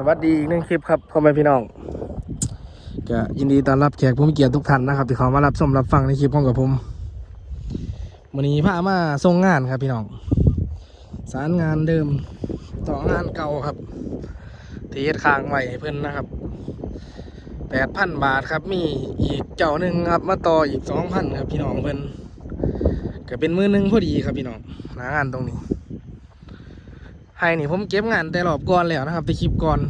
สวัสดีอีกหนึ่งคลิปครับพ่อแม่พี่น้องก็ยินดีต้อนรับแขกผู้มีเกียรติทุกท่านนะครับที่เขามารับชมรับฟังในคลิปของกับผมวันนี้พามาส่งงานครับพี่น้อง สารงานเดิมต่องานเก่าครับที่เฮ็ดค้างไว้เพื่อนนะครับแปดพันบาทครับมีอีกเจ้าหนึ่งครับ มาต่ออีกสองพันครับพี่น้องเพื่อนก็เป็นมือหนึ่งพอดีครับพี่น้องหนางานตรงนี้ ให้นี่ผมเก็บงานแต่รอบก่อนแล้วนะครับแต่คลิปก่อน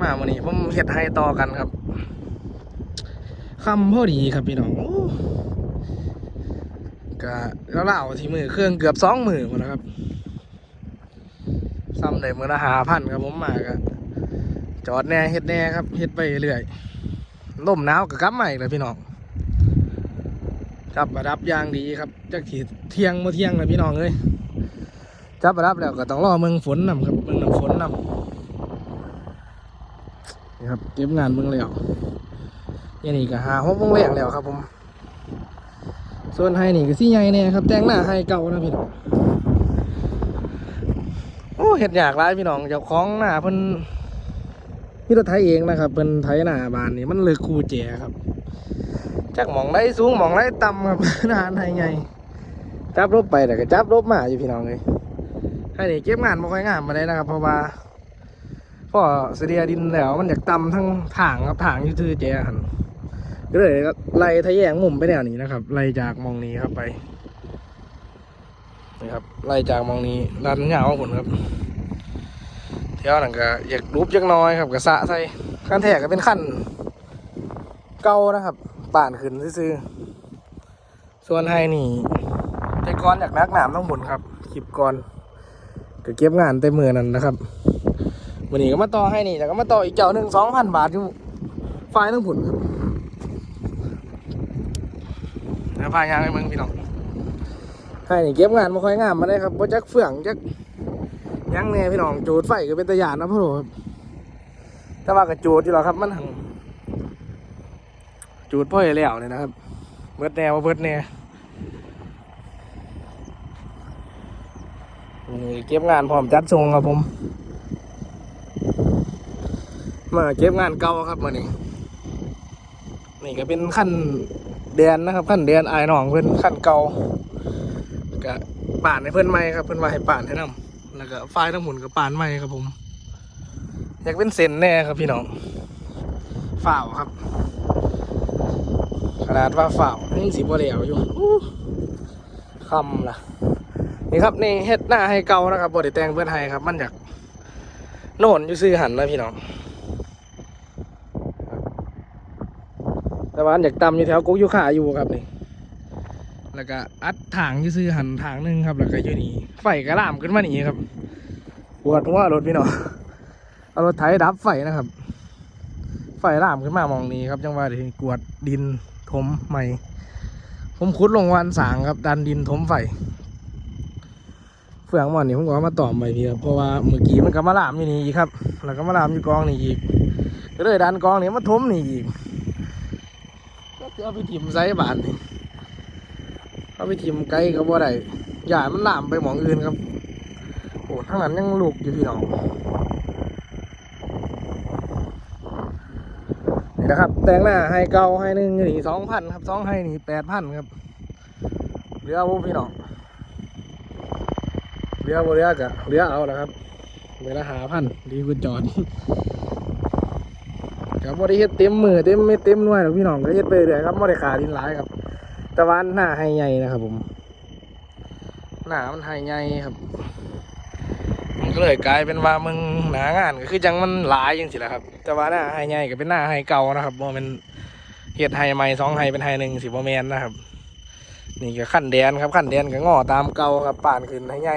มาวันนี้ผมเฮ็ดให้ต่อกันครับคำพอดีครับพี่น้องก็แล้วเล่าที่มือเครื่องเกือบสองมือหมดแล้วครับซ้ำได้มือละหาพันครับผมมาก็จอดแน่เฮ็ดแน่ครับเฮ็ดไปเรื่อยล่มหนาวก็กลับมาอีกแล้วพี่น้องจับระดับยางดีครับจักทีเที่ยงมาเที่ยงเลยพี่น้องเอ้ย จับรับแล้วก็ต้องรอเมืองฝนนำครับเมืองน้ำฝนนำนี่ครับเก็บงานเมืองแล้วย่างนี้ก็หาหกโมงแรงแล้วครับผม ส่วนไฮนี่ก็ซี่ใหญ่เนี่ยครับ แต่งหน้าไฮเก่านะพี่น้องโอ้เห็ดอยากร้ายพี่น้องเจ้าของหน้าเพิ่นพี่รถไทยเองนะครับเพิ่นไทยหน้าบานนี่มันเลือกคูเจครับจากหมองได้สูงหมองได้ต่ำครับหน้าไทยใหญ่จับรบไปแต่ก็จับรบมาอยู่พี่น้องเลย ให้นี่เก็บงานมาค่อยงานมาได้นะครับ เพราะว่าพ่อเสียดินแล้ว มันอยากตำทั้งถางครับถางอยูทือเจหันก็เลยไล่ทะแยงมุมไปแนวนี้นะครับไล่จากมองนี้ครับไปนี่ครับไล่จากมองนี้ดันเหงาผลครับเที่ยวนั่นก็อยากรูปจักน้อยครับกระสะใส่ขั้นแทกก็เป็นขั้นเก่านะครับป่านขึ้นซื่อส่วนไฮนี่แต่ก่อนอยากนักหนามต้องหมุนครับคลิปก่อน ก็เก็บงานเต็มมือนั่นนะครับวันนี้ก็มาต่อให้นี่แต่ก็มาต่ออีกเจ้าหนึ่งสองพันบาทอยู่ไฟล์ทั้งผุนครับแล้วพายางให้มึงพี่น้องให้นี่เก็บงานมาค่อยงานมาได้ครับว่าจักเฟื่องจักหยังแน่พี่น้องจูดไฟก็เป็นตะยานนะพ่อโหครับแต่ว่าก็จูดอยู่หรอกครับมันหังจูดพ่อให้แล้วเนี่ยนะครับเบิดแน่ว่าเบิดแน่ เก็บงานพร้อมจัดทรงครับผม มาเก็บงานเก่าครับมานี่นี่ก็เป็นขั้นเดือนนะครับขั้นเดือนอหนองเพื่อนขั้นเก่าก็ป่านให้เพื่อนใหม่ครับเพื่อนว่าให้ป่านให้นำแล้วก็ไฟล์ทั้งหมุนกับป่านใหม่ครับผม อยากเป็นเซนแน่ครับพี่น้องฝ่าวครับขนาดว่าฝ่าวยังสีบเหลวอยู่คำล่ะ นี่ครับนี่เฮ็ดหน้าให้เก่านะครับบไดแตงเพื่อนให้ครับ มันอยากโน่นอยู่ซื้อหันนะพี่น้องแต่ว่าอันอยากตำอยู่แถวกุ๊กยู่ขาอยู่ครับนี่แล้วก็อัดถางอยู่ซื้อหันถางหนึงครับ แล้วก็อยู่นี่ไฟกระลามขึ้นมาหนีครับปวดหัวรถพี่น้องเอารถไถดับไฟนะครับ ไฟลามขึ้นมามองนี้ครับจังหว่าเดี๋ยวกวดดินถมใหม่ ผมขุดลงวันสางครับ ดันดินถมไฟ เฟืองหมอนนี่ผมก็เอมาตอมไปพี่ครับเพราะว่าเมื่อกี้มันก็มาลามอยู่นี่อีกครับ แล้วก็มาลามอยู่กองนี่อีกก็เลยดันกองนี่มาทมนี่อีกก็คือเอาไปถิ่มไซบานนี่เอาไปถิ่มไกลก็บ่ได้อย่าให้มันลามไปหมองอื่นครับโอ้ทั้งนั้นยังลูกอยู่พี่น้องนี่นะครับแต่งหน้าให้เก่าให้หนึ่งนี่สองพันครับสองให้นี่แปดพันครับเหลือบ่พี่น้อง รือบ่เรือกะเรือเอาละครับเวลาหาพันดีกว่าจอดกับ่ได้เฮ็ดเต็มมือเต็มไม่เต็มหน่วยหรอกพี่น้องก็เฮ็ดไปเรื่อยครับบ่ได้ขาดินหลายครับต่ว่าหน้าให้ใหญ่นะครับผมหน้ามันให้ใหญ่ครับมันก็เลยกลายเป็นว่ามึงหนางานก็คือจังมันหลายจังสิแหละครับ แต่ว่าหน้าให้ใหญ่ก็เป็นหน้าให้เก่านะครับบ่แมันเฮ็ดให้ใหม่สองให้เป็นให้หนึ่งสิบ่แมนนะครับ นี่ก็ขั้นแดนครับขั้นแดนก็งอตามเก่าครับป่านขึ้นให้ใหญ่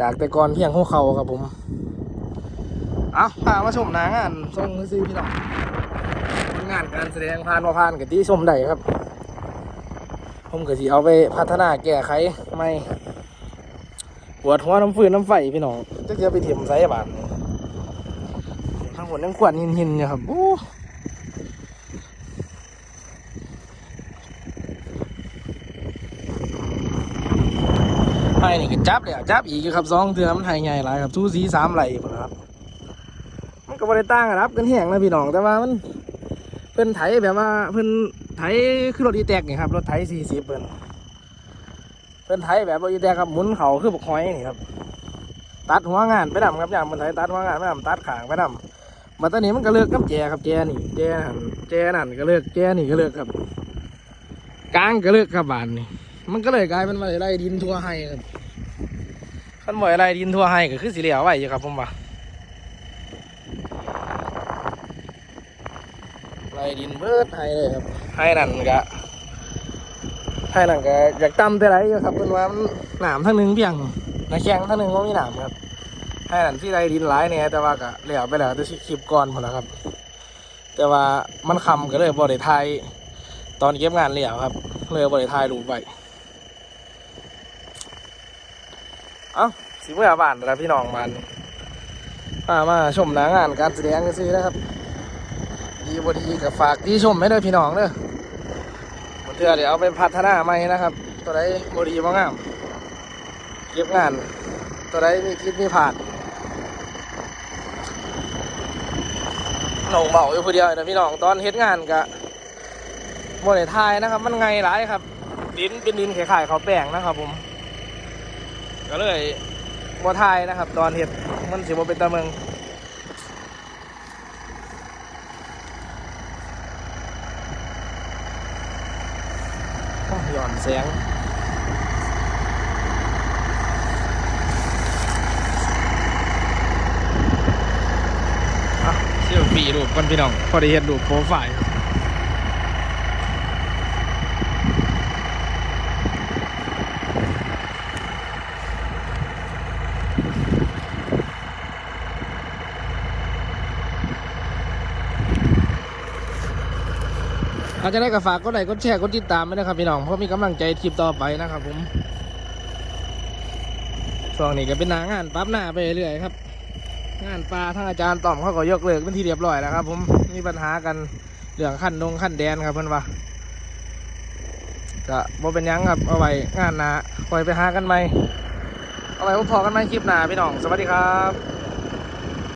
จากแต่ก่อนเพียงหัวเขาครับผม เอาพามาชมหนางานทรงซื้อพี่น้องงานการแสดงผ่านมาผ่านกับที่ชมได้ครับ ผมก็สิเอาไปพัฒนาแก้ไขไม่ปวดหัวน้ำฟืนน้ำไฟพี่น้องจะเกี่ยวไปเถียมไซบานทั้งหมดทั้งขวดหินหินๆเนี่ยครับโอ้ ไห้นี่ก็จับเลยจับอีกครับสองเทือมันไห้ใหญ่หลายครับทูสีสามไหลหมดครับก็บ่ได้ต่างครับกันแห้งนะพี่น้องแต่ว่ามันเพิ่นไถแบบว่าเพิ่นไถคือรถอีแตกนี่ครับรถไถ40เพิ่นเพิ่นไถแบบรถอีแตกครับหมุนเขาคือบกหอยนี่ครับ ตัดหัวงานไปดำครับอย่างเพิ่นไถตัดหัวงานไปดำตัดขางไปดำมาตอนนี้มันก็เลิกกับแจครับแจนี่แจนั่นแจนั่นก็เลิกแจนี่ก็เลิกครับกลางก็เลิกครับบานนี่ มันก็เลยกลายเป็นว่าไรดินทั่วให้ครับขันบ่อยไรดินทั่วให้ก็คือสีเหลียวไว้อยู่ครับผมว่าไรดินเบิดให้เลยครับให้นั่นก็ให้นั่นก็อยากตำแต่ไรอยู่ครับเป็นว่ามันหนามทั้งหนึ่งเพียงนาแข้งทั้งหนึ่งก็มีหนามครับให้นั่นที่ไรดินหลายเนี่ยแต่ว่าก็เหลียวไปแล้วแต่คลิปก่อนหมดแล้วครับ แต่ว่ามันคำก็เลยบริไทยตอนเก็บงานเหลียวครับ เลยบริไทยรูปไป เอ้าสิเมื่อบานแล้วพี่น้องบ้านมามาชมหนางานการแสดงกันซินะครับดีบดีกับฝากที่ชมไม่ได้พี่น้องเด้อมันเถื่อเดี๋ยวเอาไปพัฒนาใหม่นะครับ ตัวใดบดีบ้างามเก็บงาน ตัวใดมีคลิปมีผ่านหนองเบาอยู่คนเดียวนะพี่น้องตอนเฮ็ดงานกะโมเดลทายนะครับ มันไงหลายครับ ดินเป็นดินขายๆเขาแป้งนะครับผม ก็เลยบ่ทายนะครับ ตอนเฮ็ดมันสิบ่เป็นตาเมืองหย่อนแสงเชี่ยวปีรูปก่อนพี่น้อง พอได้เห็นรูปโปรไฟล์ อาจจะได้กับฝากกดไลค์กดแชร์กดติดตามด้วยนะครับพี่น้องเพราะมีกำลังใจทีมต่อไปนะครับ ผมช่วงนี้ก็เป็นหนางานปั๊บหน้าไปเรื่อยครับงานปลาทางอาจารย์ต่อมเขาก็ยกเลิกเป็นที่เรียบร้อยแล้วครับ ผมมีปัญหากันเรื่องขั้นดงขั้นแดนครับเพื่อนว่าก็บ่เป็นยังครับเอาไว้งานหนาคอยไปหากันไหมเอาไว้พอกันไหมคลิปหน้าพี่น้อง สวัสดีครับ